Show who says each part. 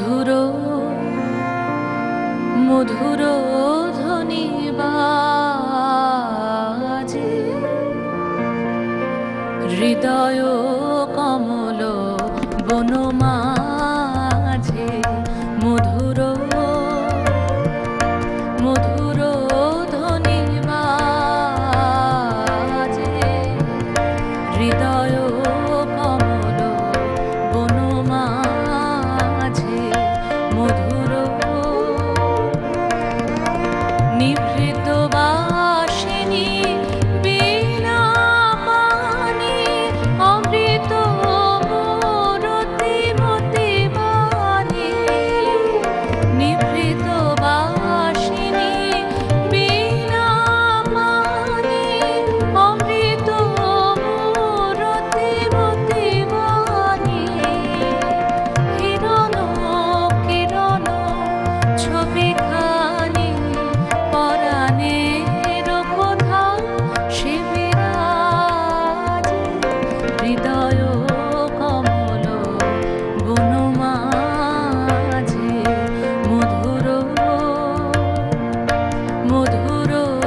Speaker 1: মধুর মধুর ধ্বনি হৃদয় কমল বনমাঝে निभृत মধুর